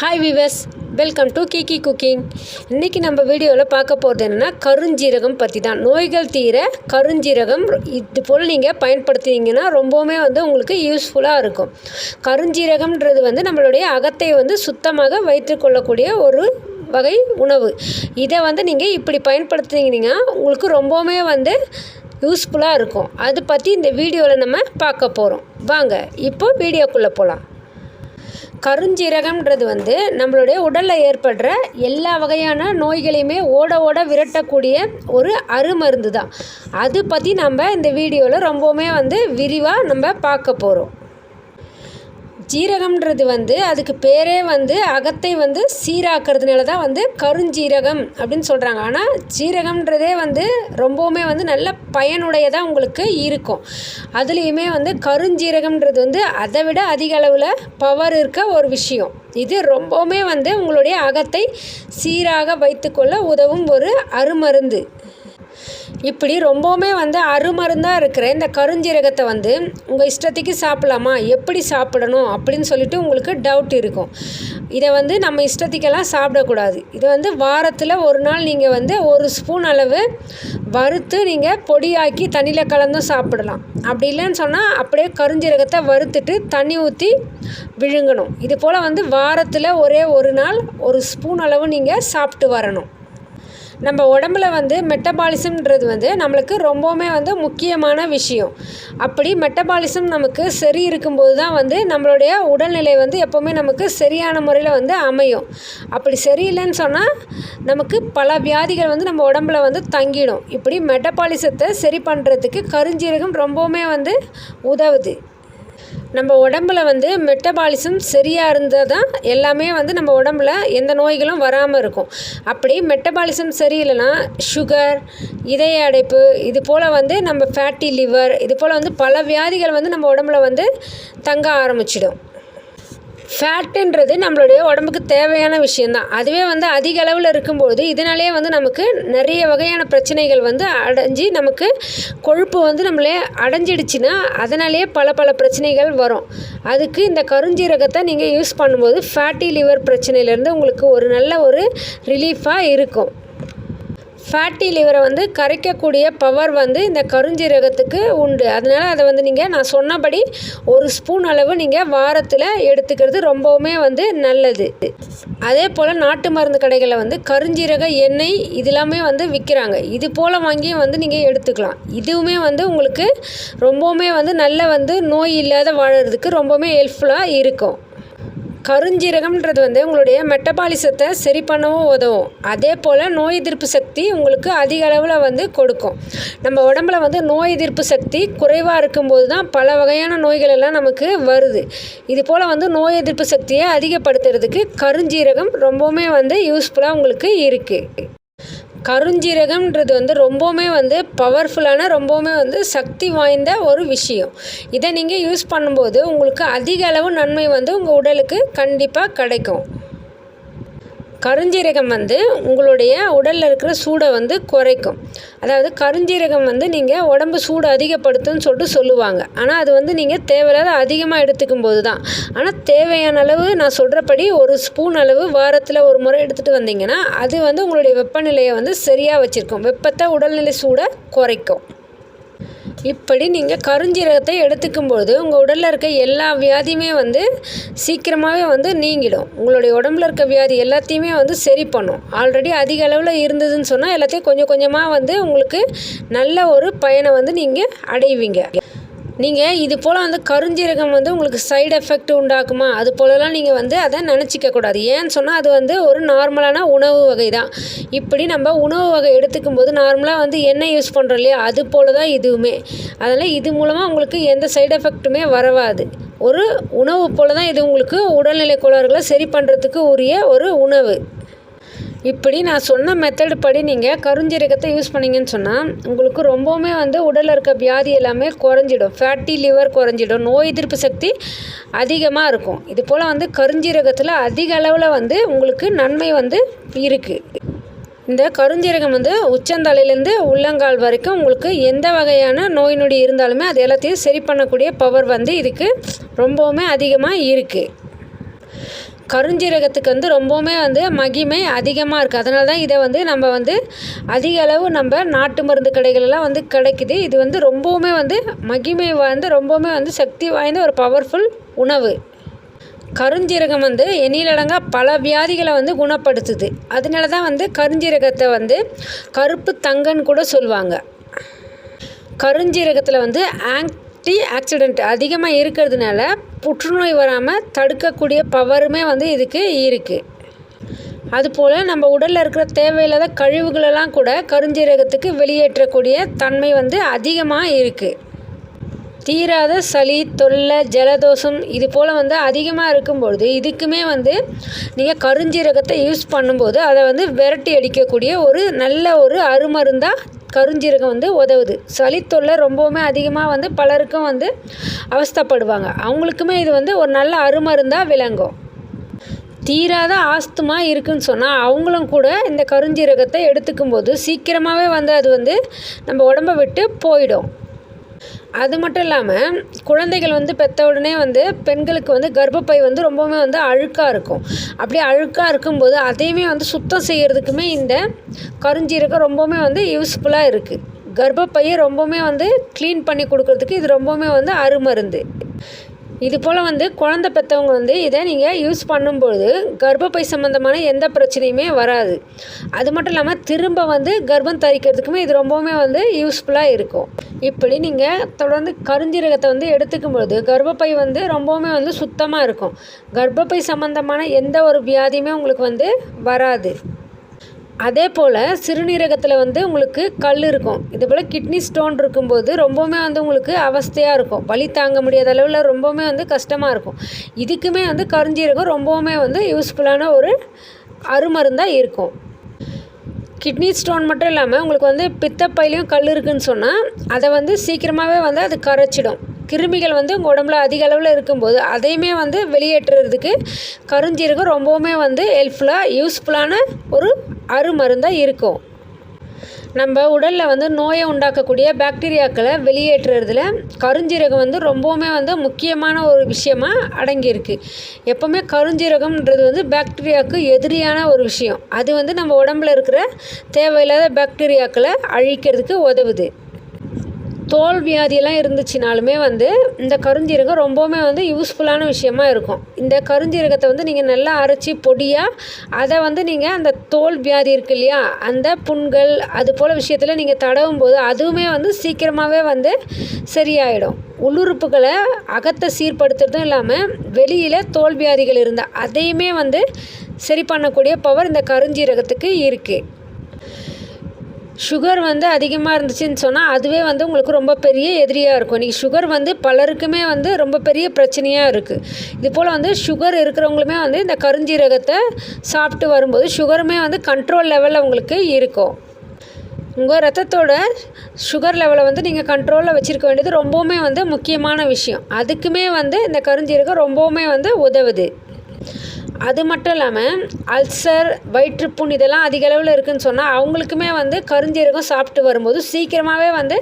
Hi viewers welcome to Kiki cooking இன்றைக்கி நம்ம வீடியோவில் பார்க்க போகிறது என்னென்னா கருஞ்சீரகம் பற்றி தான் நோய்கள் தீர கருஞ்சீரகம் இது போல் நீங்கள் பயன்படுத்தினீங்கன்னா ரொம்பவுமே வந்து உங்களுக்கு யூஸ்ஃபுல்லாக இருக்கும். கருஞ்சீரகம்ன்றது வந்து நம்மளுடைய அகத்தை வந்து சுத்தமாக வைத்துக்கொள்ளக்கூடிய ஒரு வகை உணவு. இதை வந்து நீங்கள் இப்படி பயன்படுத்தினீங்கன்னா உங்களுக்கு ரொம்பவுமே வந்து யூஸ்ஃபுல்லாக இருக்கும். அது பற்றி இந்த வீடியோவில் நம்ம பார்க்க போகிறோம் வாங்க இப்போ வீடியோக்குள்ளே போகலாம் கருஞ்சீரகம்ன்றது வந்து நம்மளுடைய உடலில் ஏற்படுற எல்லா வகையான நோய்களையுமே ஓட ஓட விரட்டக்கூடிய ஒரு அருமருந்து தான் அது பற்றி நம்ம இந்த வீடியோவில் ரொம்பவுமே வந்து விரிவாக நம்ம பார்க்க போகிறோம் ஜீரகம்ன்றது வந்து அதுக்கு பேரே வந்து அகத்தை வந்து சீராக்கிறதுனால தான் வந்து கருஞ்சீரகம் அப்படின்னு சொல்கிறாங்க ஆனால் ஜீரகம்ன்றதே வந்து ரொம்பவுமே வந்து நல்ல பயனுடையதாக உங்களுக்கு இருக்கும். அதுலேயுமே வந்து கருஞ்சீரகம்ன்றது வந்து அதை விட அதிக அளவில் பவர் இருக்க ஒரு விஷயம். இது ரொம்பவுமே வந்து உங்களுடைய அகத்தை சீராக வைத்துக்கொள்ள உதவும் ஒரு அருமருந்து. இப்படி ரொம்பவுமே வந்து அருமருந்தாக இருக்கிற இந்த கருஞ்சீரகத்தை வந்து உங்கள் இஷ்டத்துக்கு சாப்பிடலாமா? எப்படி சாப்பிடணும்? அப்படின்னு சொல்லிட்டு உங்களுக்கு டவுட் இருக்கும். இதை வந்து நம்ம இஷ்டத்துக்கெல்லாம் சாப்பிடக்கூடாது. இதை வந்து வாரத்தில் ஒரு நாள் நீங்கள் வந்து ஒரு ஸ்பூன் அளவு வறுத்து நீங்கள் பொடியாக்கி தண்ணியில் கலந்தும் சாப்பிடலாம். அப்படி இல்லைன்னு சொன்னால் அப்படியே கருஞ்சீரகத்தை வறுத்துட்டு தண்ணி ஊற்றி விழுங்கணும். இது போல் வந்து வாரத்தில் ஒரே ஒரு நாள் ஒரு ஸ்பூன் அளவு நீங்கள் சாப்பிட்டு வரணும். நம்ம உடம்புல வந்து மெட்டபாலிசம்ன்றது வந்து நம்மளுக்கு ரொம்பவுமே வந்து முக்கியமான விஷயம். அப்படி மெட்டபாலிசம் நமக்கு சரி இருக்கும்போது தான் வந்து நம்மளுடைய உடல்நிலை வந்து எப்போவுமே நமக்கு சரியான முறையில் வந்து அமையும். அப்படி சரியில்லைன்னு சொன்னால் நமக்கு பல வியாதிகள் வந்து நம்ம உடம்புல வந்து தங்கிடும். இப்படி மெட்டபாலிசத்தை சரி பண்ணுறதுக்கு கருஞ்சீரகம் ரொம்பவுமே வந்து உதவுது. நம்ம உடம்புல வந்து மெட்டபாலிசம் சரியாக இருந்தால் தான் எல்லாமே வந்து நம்ம உடம்புல எந்த நோய்களும் வராமல் இருக்கும். அப்படி மெட்டபாலிசம் சரியில்லைன்னா சுகர் இதய அடைப்பு இது போல் வந்து நம்ம ஃபேட்டி லிவர் இது போல் வந்து பல வியாதிகள் வந்து நம்ம உடம்புல வந்து தங்க ஆரம்பிச்சிடும். ஃபேட்டுன்றது நம்மளுடைய உடம்புக்கு தேவையான விஷயந்தான் அதுவே வந்து அதிக அளவில் இருக்கும்போது இதனாலே வந்து நமக்கு நிறைய வகையான பிரச்சனைகள் வந்து அடைஞ்சு நமக்கு கொழுப்பு வந்து நம்மளே அடைஞ்சிடுச்சுன்னா அதனாலேயே பல பல பிரச்சனைகள் வரும். அதுக்கு இந்த கருஞ்சீரகத்தை நீங்கள் யூஸ் பண்ணும்போது ஃபேட்டி லிவர் பிரச்சனையிலேருந்து உங்களுக்கு ஒரு நல்ல ஒரு ரிலீஃபாக இருக்கும். ஃபேட்டி லிவரை வந்து கரைக்கக்கூடிய பவர் வந்து இந்த கருஞ்சீரகத்துக்கு உண்டு. அதனால் அதை வந்து நீங்கள் நான் சொன்னபடி ஒரு ஸ்பூன் அளவு நீங்கள் வாரத்தில் எடுத்துக்கிறது ரொம்பவுமே வந்து நல்லது. அதே போல் நாட்டு மருந்து கடைகளில் வந்து கருஞ்சீரக எண்ணெய் இதெல்லாமே வந்து விற்கிறாங்க இது போல் வாங்கியும் வந்து நீங்கள் எடுத்துக்கலாம். இதுவுமே வந்து உங்களுக்கு ரொம்பவுமே வந்து நல்ல வந்து நோய் இல்லாத வாழறதுக்கு ரொம்பவுமே ஹெல்ப்ஃபுல்லாக இருக்கும். கருஞ்சீரகம்ன்றது வந்து உங்களுடைய மெட்டபாலிசத்தை சரி பண்ணவும் உதவும். அதே போல் நோய் எதிர்ப்பு சக்தி உங்களுக்கு அதிக அளவில் வந்து கொடுக்கும். நம்ம உடம்புல வந்து நோய் எதிர்ப்பு சக்தி குறைவாக இருக்கும்போது தான் பல வகையான நோய்கள் எல்லாம் நமக்கு வருது. இது போல் வந்து நோய் எதிர்ப்பு சக்தியை அதிகப்படுத்துறதுக்கு கருஞ்சீரகம் ரொம்பவுமே வந்து யூஸ்ஃபுல்லாக உங்களுக்கு இருக்குது கருஞ்சீரகம்ன்றது வந்து ரொம்பவுமே வந்து பவர்ஃபுல்லான ரொம்பவுமே வந்து சக்தி வாய்ந்த ஒரு விஷயம். இதை நீங்கள் யூஸ் பண்ணும்போது உங்களுக்கு அதிக அளவு நன்மை வந்து உங்கள் உடலுக்கு கண்டிப்பாக கிடைக்கும். கருஞ்சீரகம் வந்து உங்களுடைய உடலில் இருக்கிற சூடை வந்து குறைக்கும். அதாவது கருஞ்சீரகம் வந்து நீங்கள் உடம்பு சூடு அதிகப்படுத்தும்னு சொல்லிட்டு சொல்லுவாங்க. ஆனால் அது வந்து நீங்கள் தேவையில்லாத அதிகமாக எடுத்துக்கும் போது தான் ஆனால் தேவையான அளவு நான் சொல்கிறபடி ஒரு ஸ்பூன் அளவு வாரத்தில் ஒரு முறை எடுத்துகிட்டு வந்தீங்கன்னா அது வந்து உங்களுடைய வெப்பநிலையை வந்து சரியாக வச்சுருக்கும். வெப்பத்தை உடல்நிலை சூடை குறைக்கும். இப்படி நீங்கள் கருஞ்சீரகத்தை எடுத்துக்கும்போது உங்கள் உடலில் இருக்க எல்லா வியாதியுமே வந்து சீக்கிரமாகவே வந்து நீங்கிடும். உங்களுடைய உடம்புல இருக்க வியாதி எல்லாத்தையுமே வந்து சரி பண்ணும். ஆல்ரெடி அதிக அளவில் இருந்ததுன்னு சொன்னால் எல்லாத்தையும் கொஞ்சம் கொஞ்சமாக வந்து உங்களுக்கு நல்ல ஒரு பயனை வந்து நீங்கள் அடைவீங்க. நீங்கள் இது போல் வந்து கருஞ்சீரகம் வந்து உங்களுக்கு சைடு எஃபெக்ட் உண்டாக்குமா? அது போலலாம் நீங்கள் வந்து அதை நினச்சிக்க கூடாது. ஏன்னு சொன்னால் அது வந்து ஒரு நார்மலான உணவு வகை தான் இப்படி நம்ம உணவு வகை எடுத்துக்கும் போது நார்மலாக வந்து எண்ணெய் யூஸ் பண்ணுறோம் இல்லையா? அது போல தான் இதுவுமே. அதனால் இது மூலமாக உங்களுக்கு எந்த சைடு எஃபெக்ட்டுமே வரவாது. ஒரு உணவு போல தான் இது உங்களுக்கு உடல்நிலை கோளாறுகளை சரி பண்ணுறதுக்கு உரிய ஒரு உணவு. இப்படி நான் சொன்ன மெத்தடு படி நீங்கள் கருஞ்சீரகத்தை யூஸ் பண்ணிங்கன்னு சொன்னால் உங்களுக்கு ரொம்பவுமே வந்து உடலில் இருக்க வியாதி எல்லாமே குறைஞ்சிடும். ஃபேட்டி லிவர் குறைஞ்சிடும். நோய் எதிர்ப்பு சக்தி அதிகமாக இருக்கும். இது போல் வந்து கருஞ்சீரகத்தில் அதிக அளவில் வந்து உங்களுக்கு நன்மை வந்து இருக்குது இந்த கருஞ்சீரகம் வந்து உச்சந்தலையிலேருந்து உள்ளங்கால் வரைக்கும் உங்களுக்கு எந்த வகையான நோய் நொடி இருந்தாலுமே அது எல்லாத்தையும் சரி பண்ணக்கூடிய பவர் வந்து இதுக்கு ரொம்பவுமே அதிகமாக இருக்குது கருஞ்சீரகத்துக்கு வந்து ரொம்பவுமே வந்து மகிமை அதிகமாக இருக்குது அதனால தான் இதை வந்து நம்ம வந்து அதிக அளவு நம்ம நாட்டு மருந்து கடைகளெல்லாம் வந்து கிடைக்குது. இது வந்து ரொம்பவுமே வந்து மகிமை வாய்ந்த ரொம்பவுமே வந்து சக்தி வாய்ந்த ஒரு பவர்ஃபுல் உணவு. கருஞ்சீரகம் வந்து எண்ணிலடங்கா பல வியாதிகளை வந்து குணப்படுத்துது. அதனால தான் வந்து கருஞ்சீரகத்தை வந்து கருப்பு தங்கன்னு கூட சொல்லுவாங்க. கருஞ்சீரகத்தில் வந்து ஆன்டி ஆக்சிடெண்ட் அதிகமாக இருக்கிறதுனால புற்றுநோய் வராமல் தடுக்கக்கூடிய பவருமே வந்து இதுக்கு இருக்குது அதுபோல் நம்ம உடலில் இருக்கிற தேவையில்லாத கழிவுகளெல்லாம் கூட கருஞ்சீரகத்துக்கு வெளியேற்றக்கூடிய தன்மை வந்து அதிகமாக இருக்குது தீராத சளி தொல்லை ஜலதோஷம் இது போல் வந்து அதிகமாக இருக்கும்பொழுது இதுக்குமே வந்து நீங்கள் கருஞ்சீரகத்தை யூஸ் பண்ணும்போது அதை வந்து விரட்டி அடிக்கக்கூடிய ஒரு நல்ல ஒரு அருமருந்தாக கருஞ்சீரகம் வந்து உதவுது. சளி தொல்லை ரொம்பவுமே அதிகமாக வந்து பலருக்கும் வந்து அவஸ்தைப்படுவாங்க. அவங்களுக்குமே இது வந்து ஒரு நல்ல அருமருந்தாக விளங்கும். தீராத ஆஸ்துமா இருக்குன்னு சொன்னால் அவங்களும் கூட இந்த கருஞ்சீரகத்தை எடுத்துக்கும் போது சீக்கிரமாகவே வந்து அது வந்து நம்ம உடம்பை விட்டு போயிடும். அது மட்டும் இல்லாமல் குழந்தைகள் வந்து பெற்ற உடனே வந்து பெண்களுக்கு வந்து கர்ப்பப்பை வந்து ரொம்பவுமே வந்து அழுக்காக இருக்கும். அப்படி அழுக்காக இருக்கும்போது அதையுமே வந்து சுத்தம் செய்கிறதுக்குமே இந்த கருஞ்சீரகம் ரொம்பவுமே வந்து யூஸ்ஃபுல்லாக இருக்குது கர்ப்பப்பையை ரொம்பவுமே வந்து க்ளீன் பண்ணி கொடுக்கறதுக்கு இது ரொம்பவுமே வந்து அருமருந்து. இது போல் வந்து குழந்த பெற்றவங்க வந்து இதை நீங்கள் யூஸ் பண்ணும்பொழுது கர்ப்பப்பை சம்மந்தமான எந்த பிரச்சனையுமே வராது. அது மட்டும் இல்லாமல் திரும்ப வந்து கர்ப்பம் தரிக்கிறதுக்குமே இது ரொம்பவுமே வந்து யூஸ்ஃபுல்லாக இருக்கும். இப்படி நீங்கள் தொடர்ந்து கருஞ்சீரகத்தை வந்து எடுத்துக்கும் பொழுது கர்ப்பப்பை வந்து ரொம்பவுமே வந்து சுத்தமாக இருக்கும். கர்ப்பப்பை சம்மந்தமான எந்த ஒரு வியாதியுமே உங்களுக்கு வந்து வராது. அதே போல் சிறுநீரகத்தில் வந்து உங்களுக்கு கல் இருக்கும். இது போல் கிட்னி ஸ்டோன் இருக்கும்போது ரொம்பவுமே வந்து உங்களுக்கு அவஸ்தையாக இருக்கும். வலி தாங்க முடியாத அளவில் ரொம்பவுமே வந்து கஷ்டமாக இருக்கும். இதுக்குமே வந்து கருஞ்சீரகம் ரொம்பவுமே வந்து யூஸ்ஃபுல்லான ஒரு அருமருந்தாக இருக்கும். கிட்னி ஸ்டோன் மட்டும் இல்லாமல் உங்களுக்கு வந்து பித்தப்பையிலையும் கல் இருக்குன்னு சொன்னால் அதை வந்து சீக்கிரமாகவே வந்து அது கரைச்சிடும். கிருமிகள் வந்து உங்கள் உடம்புல அதிக அளவில் இருக்கும்போது அதையுமே வந்து வெளியேற்றுறதுக்கு கருஞ்சீரகம் ரொம்பவுமே வந்து ஹெல்ப்ஃபுல்லாக யூஸ்ஃபுல்லான ஒரு அருமருந்தாக இருக்கும். நம்ம உடலில் வந்து நோயை உண்டாக்கக்கூடிய பாக்டீரியாக்களை வெளியேற்றுறதுல கருஞ்சீரகம் வந்து ரொம்பவுமே வந்து முக்கியமான ஒரு விஷயமா அடங்கியிருக்கு. எப்போவுமே கருஞ்சீரகம்ன்றது வந்து பாக்டீரியாவுக்கு எதிரியான ஒரு விஷயம். அது வந்து நம்ம உடம்புல இருக்கிற தேவையில்லாத பாக்டீரியாக்களை அழிக்கிறதுக்கு உதவுது. தோல் வியாதியெல்லாம் இருந்துச்சுனாலுமே வந்து இந்த கருஞ்சீரகம் ரொம்பவுமே வந்து யூஸ்ஃபுல்லான விஷயமா இருக்கும். இந்த கருஞ்சீரகத்தை வந்து நீங்கள் நல்லா அரைச்சி பொடியாக அதை வந்து நீங்கள் அந்த தோல் வியாதி இருக்கு இல்லையா அந்த புண்கள் அது போல் விஷயத்தில் நீங்கள் தடவும் போது அதுவுமே வந்து சீக்கிரமாகவே வந்து சரியாயிடும். உள்ளுறுப்புகளை அகத்தை சீர்படுத்துறதும் இல்லாமல் வெளியில் தோல் வியாதிகள் இருந்தால் அதையுமே வந்து சரி பண்ணக்கூடிய பவர் இந்த கருஞ்சீரகத்துக்கு இருக்குது சுகர் வந்து அதிகமாக இருந்துச்சுன்னு சொன்னால் அதுவே வந்து உங்களுக்கு ரொம்ப பெரிய எதிரியாக இருக்கும். இன்றைக்கி சுகர் வந்து பலருக்குமே வந்து ரொம்ப பெரிய பிரச்சனையாக இருக்குது இது போல் வந்து சுகர் இருக்கிறவங்களுமே வந்து இந்த கருஞ்சீரகத்தை சாப்பிட்டு வரும்போது சுகருமே வந்து கண்ட்ரோல் லெவலில் உங்களுக்கு இருக்கும். உங்கள் ரத்தத்தோட சுகர் லெவலை வந்து நீங்கள் கண்ட்ரோலில் வச்சுருக்க வேண்டியது ரொம்பவுமே வந்து முக்கியமான விஷயம். அதுக்குமே வந்து இந்த கருஞ்சீரகம் ரொம்பவுமே வந்து உதவுது. அது மட்டும் இல்லாமல் அல்சர் வயிற்றுப்புண் இதெல்லாம் அதிக அளவில் இருக்குதுன்னு சொன்னால் அவங்களுக்குமே வந்து கருஞ்சீரகம் சாப்பிட்டு வரும்போது சீக்கிரமாகவே வந்து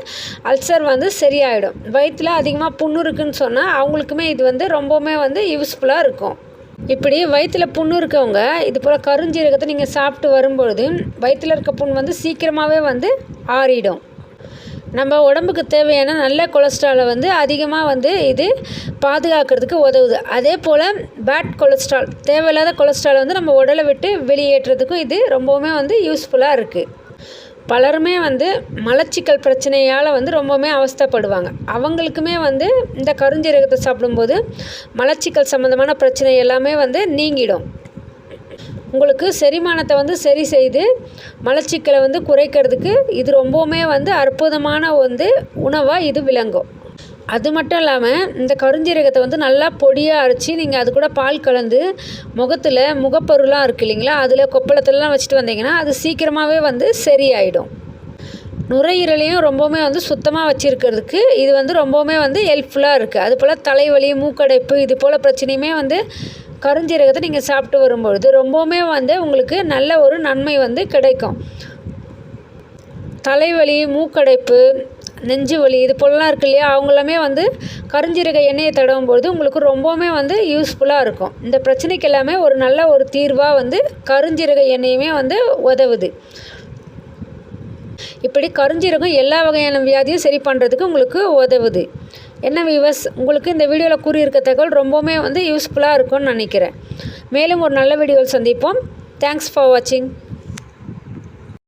அல்சர் வந்து சரியாயிடும். வயிற்றில் அதிகமாக புண்ணு இருக்குதுன்னு சொன்னால் அவங்களுக்குமே இது வந்து ரொம்பவுமே வந்து யூஸ்ஃபுல்லாக இருக்கும். இப்படி வயிற்றில் புண்ணு இருக்கவங்க இது போல் கருஞ்சீரகத்தை நீங்கள் சாப்பிட்டு வரும்பொழுது வயிற்றில் இருக்க புண் வந்து சீக்கிரமாகவே வந்து ஆறிடும். நம்ம உடம்புக்கு தேவையான நல்ல கொலஸ்ட்ராலை வந்து அதிகமாக வந்து இது பாதுகாக்கிறதுக்கு உதவுது. அதே போல் பேட் கொலஸ்ட்ரால் தேவையில்லாத கொலஸ்ட்ராலை வந்து நம்ம உடலை விட்டு வெளியேற்றுறதுக்கும் இது ரொம்பவுமே வந்து யூஸ்ஃபுல்லாக இருக்குது பலருமே வந்து மலச்சிக்கல் பிரச்சனையால் வந்து ரொம்பவுமே அவஸ்தைப்படுவாங்க. அவங்களுக்குமே வந்து இந்த கருஞ்சீரகத்தை சாப்பிடும்போது மலச்சிக்கல் சம்மந்தமான பிரச்சனை எல்லாமே வந்து நீங்கிடும். உங்களுக்கு செரிமானத்தை வந்து சரி செய்து மலச்சிக்கலை வந்து குறைக்கிறதுக்கு இது ரொம்பவுமே வந்து அற்புதமான வந்து உணவாக இது விளங்கும். அது மட்டும் இல்லாமல் இந்த கருஞ்சீரகத்தை வந்து நல்லா பொடியாக அரைச்சி நீங்கள் அது கூட பால் கலந்து முகத்தில் முகப்பருலாம் இருக்குது இல்லைங்களா அதில் கொப்பளத்துலலாம் வச்சுட்டு வந்தீங்கன்னா அது சீக்கிரமாகவே வந்து சரியாயிடும். நுரையீரலையும் ரொம்பவுமே வந்து சுத்தமாக வச்சுருக்கிறதுக்கு இது வந்து ரொம்பவுமே வந்து ஹெல்ப்ஃபுல்லாக இருக்குது அது போல் தலைவலி மூக்கடைப்பு இது போல் பிரச்சனையுமே வந்து கருஞ்சீரகத்தை நீங்கள் சாப்பிட்டு வரும்பொழுது ரொம்பவுமே வந்து உங்களுக்கு நல்ல ஒரு நன்மை வந்து கிடைக்கும். தலைவலி மூக்கடைப்பு நெஞ்சு வலி இது போலலாம் இருக்கு இல்லையா? அவங்களாமே வந்து கருஞ்சீரக எண்ணெயை தடவும் பொழுது உங்களுக்கு ரொம்பவுமே வந்து யூஸ்ஃபுல்லாக இருக்கும். இந்த பிரச்சனைக்கு எல்லாமே ஒரு நல்ல ஒரு தீர்வாக வந்து கருஞ்சீரக எண்ணெயுமே வந்து உதவுது. இப்படி கருஞ்சீரகம் எல்லா வகையான வியாதியும் சரி பண்ணுறதுக்கு உங்களுக்கு உதவுது. என்ன வியூவர்ஸ் உங்களுக்கு இந்த வீடியோவில் கூறியிருக்க தகவல் ரொம்பவுமே வந்து யூஸ்ஃபுல்லாக இருக்கும்னு நினைக்கிறேன். மேலும் ஒரு நல்ல வீடியோவில் சந்திப்போம். தேங்க்ஸ் ஃபார் வாட்சிங்